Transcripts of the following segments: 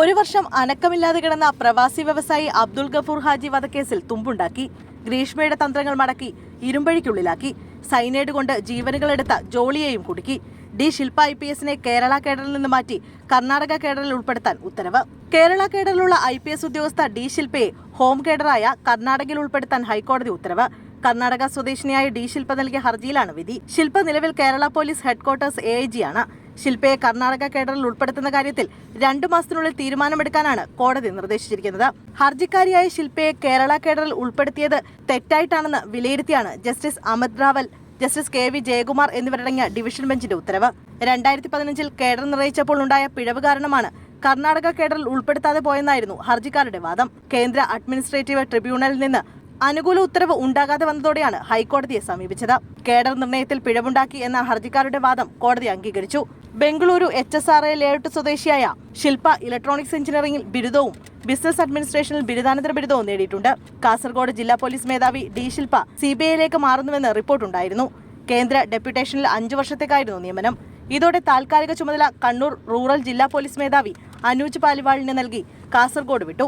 ഒരു വർഷം അനക്കമില്ലാതെ കിടന്ന പ്രവാസി വ്യവസായി അബ്ദുൾ ഗഫൂർ ഹാജി വധക്കേസിൽ തുമ്പുണ്ടാക്കി. ഗ്രീഷ്മയുടെ തന്ത്രങ്ങൾ മടക്കി ഇരുമ്പഴിക്കുള്ളിലാക്കി. സൈനൈഡ് കൊണ്ട് ജീവനുകളെടുത്ത ജോളിയെയും കുടുക്കി. ഡി ശില്പ ഐ പി എസിനെ കേരള കേഡറിൽ നിന്ന് മാറ്റി കർണാടക കേഡറിൽ ഉൾപ്പെടുത്താൻ ഉത്തരവ്. കേരള കേഡറിലുള്ള ഐ പി എസ് ഉദ്യോഗസ്ഥ ഡി ശില്പയെ ഹോം കേഡറായ കർണാടകയിൽ ഉൾപ്പെടുത്താൻ ഹൈക്കോടതി ഉത്തരവ്. കർണാടക സ്വദേശിനിയായ ഡി ശില്പ നൽകിയ ഹർജിയിലാണ് വിധി. ശില്പ നിലവിൽ കേരള പോലീസ് ഹെഡ്ക്വാർട്ടേഴ്സ് എ ആണ് ശില്പയെ കർണാടക കേഡറിൽ ഉൾപ്പെടുത്തുന്ന കാര്യത്തിൽ രണ്ടു മാസത്തിനുള്ളിൽ തീരുമാനമെടുക്കാനാണ് കോടതി നിർദ്ദേശിച്ചിരിക്കുന്നത്. ഹർജിക്കാരിയായ ശില്പയെ കേരള കേഡറിൽ ഉൾപ്പെടുത്തിയത് തെറ്റായിട്ടാണെന്ന് വിലയിരുത്തിയാണ് justice Amit Rawal justice K V Jayakumar എന്നിവരടങ്ങിയ ഡിവിഷൻ ബെഞ്ചിന്റെ ഉത്തരവ്. രണ്ടായിരത്തി പതിനഞ്ചിൽ കേഡർ നിർണയിച്ചപ്പോൾ ഉണ്ടായ പിഴവ് കാരണമാണ് കർണാടക കേഡറിൽ ഉൾപ്പെടുത്താതെ പോയെന്നായിരുന്നു ഹർജിക്കാരുടെ വാദം. കേന്ദ്ര അഡ്മിനിസ്ട്രേറ്റീവ് ട്രിബ്യൂണലിൽ നിന്ന് അനുകൂല ഉത്തരവ് ഉണ്ടാകാതെ വന്നതോടെയാണ് ഹൈക്കോടതിയെ സമീപിച്ചത്. കേഡർ നിർണയത്തിൽ പിഴവുണ്ടാക്കി എന്ന ഹർജിക്കാരുടെ വാദം കോടതി അംഗീകരിച്ചു. Bengaluru H S R A layout സ്വദേശിയായ ശില്പ ഇലക്ട്രോണിക്സ് എഞ്ചിനീയറിംഗിൽ ബിരുദവും ബിസിനസ് അഡ്മിനിസ്ട്രേഷനിൽ ബിരുദാനന്തര ബിരുദവും നേടിയിട്ടുണ്ട്. കാസർഗോഡ് ജില്ലാ പോലീസ് മേധാവി ഡി ശില്പ സി ബി ഐയിലേക്ക് മാറുന്നുവെന്ന് റിപ്പോർട്ടുണ്ടായിരുന്നു. കേന്ദ്ര ഡെപ്യൂട്ടേഷനിൽ അഞ്ചു വർഷത്തേക്കായിരുന്നു നിയമനം. ഇതോടെ താൽക്കാലിക ചുമതല കണ്ണൂർ റൂറൽ ജില്ലാ പോലീസ് മേധാവി അനൂജ് പാലിവാളിന് നൽകി കാസർഗോഡ് വിട്ടു.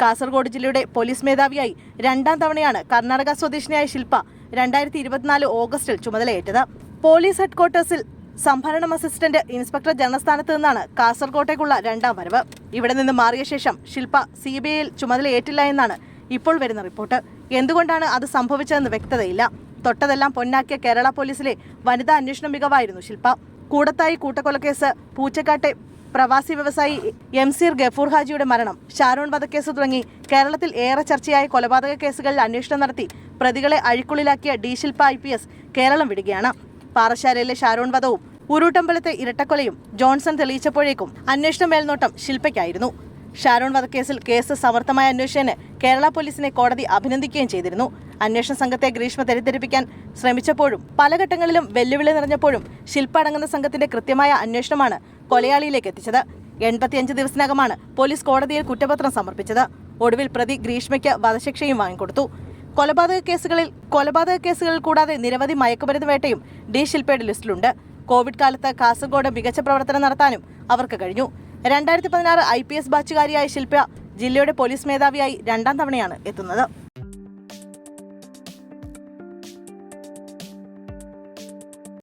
കാസർഗോഡ് ജില്ലയുടെ പോലീസ് മേധാവിയായി രണ്ടാം തവണയാണ് കർണാടക സ്വദേശിനിയായ ശില്പ രണ്ടായിരത്തി ഇരുപത്തിനാല് ഓഗസ്റ്റിൽ ചുമതലയേറ്റത്. പോലീസ് ഹെഡ്ക്വാർട്ടേഴ്സിൽ സംഭരണം അസിസ്റ്റന്റ് ഇൻസ്പെക്ടർ ജനറൽ സ്ഥാനത്ത് നിന്നാണ് കാസർകോട്ടേക്കുള്ള രണ്ടാം വരവ്. ഇവിടെ നിന്ന് മാറിയ ശേഷം ശില്പ സി ബി ഐയിൽ ചുമതലയേറ്റില്ല എന്നാണ് ഇപ്പോൾ വരുന്ന റിപ്പോർട്ട്. എന്തുകൊണ്ടാണ് അത് സംഭവിച്ചതെന്ന് വ്യക്തതയില്ല. തൊട്ടതെല്ലാം പൊന്നാക്കിയ കേരള പോലീസിലെ വനിതാ അന്വേഷണ മികവായിരുന്നു ശില്പ. കൂടത്തായി കൂട്ടക്കൊലക്കേസ് പൂച്ചക്കാട്ടെ പ്രവാസി വ്യവസായി എം സിർ ഗഫൂർ ഹാജിയുടെ മരണം ഷാരോൺ വധക്കേസ് തുടങ്ങി കേരളത്തിൽ ഏറെ ചർച്ചയായ കൊലപാതക കേസുകളിൽ അന്വേഷണം നടത്തി പ്രതികളെ അഴിക്കുള്ളിലാക്കിയ D Shilpa I P S Keralam വിടുകയാണ്. പാറശാലയിലെ ഷാരോൺ വധവും ഉരുട്ടമ്പലത്തെ ഇരട്ടക്കൊലയും ജോൺസൺ തെളിയിച്ചപ്പോഴേക്കും അന്വേഷണ മേൽനോട്ടം ശില്പയ്ക്കായിരുന്നു ഷാരോൺ വധക്കേസിൽ കേസ് സമർത്ഥമായ അന്വേഷണത്തിന് കേരള പോലീസിനെ കോടതി അഭിനന്ദിക്കുകയും ചെയ്തിരുന്നു. അന്വേഷണ സംഘത്തെ ഗ്രീഷ്മ തെറ്റിദ്ധരിപ്പിക്കാൻ ശ്രമിച്ചപ്പോഴും പല ഘട്ടങ്ങളിലും വെല്ലുവിളി നിറഞ്ഞപ്പോഴും ശില്പ അടങ്ങുന്ന സംഘത്തിന്റെ കൃത്യമായ അന്വേഷണമാണ് കൊലയാളിയിലേക്ക് എത്തിച്ചത്. എൺപത്തിയഞ്ച് ദിവസത്തിനകമാണ് പോലീസ് കോടതിയിൽ കുറ്റപത്രം സമർപ്പിച്ചത്. ഒടുവിൽ പ്രതി ഗ്രീഷ്മയ്ക്ക് വധശിക്ഷയും വാങ്ങിക്കൊടുത്തു. കൊലപാതക കേസുകളിൽ കൊലപാതക കേസുകളിൽ കൂടാതെ നിരവധി മയക്കുമരുന്ന് വേട്ടയും ഡി ശില്പയുടെ ലിസ്റ്റിലുണ്ട്. കോവിഡ് കാലത്ത് കാസർഗോഡ് മികച്ച പ്രവർത്തനം നടത്താനും അവർക്ക് കഴിഞ്ഞു. രണ്ടായിരത്തി പതിനാറ് ഐ പി എസ് ബാച്ചുകാരിയായ ശില്പ ജില്ലയുടെ പോലീസ് മേധാവിയായി രണ്ടാം തവണയാണ് എത്തുന്നത്.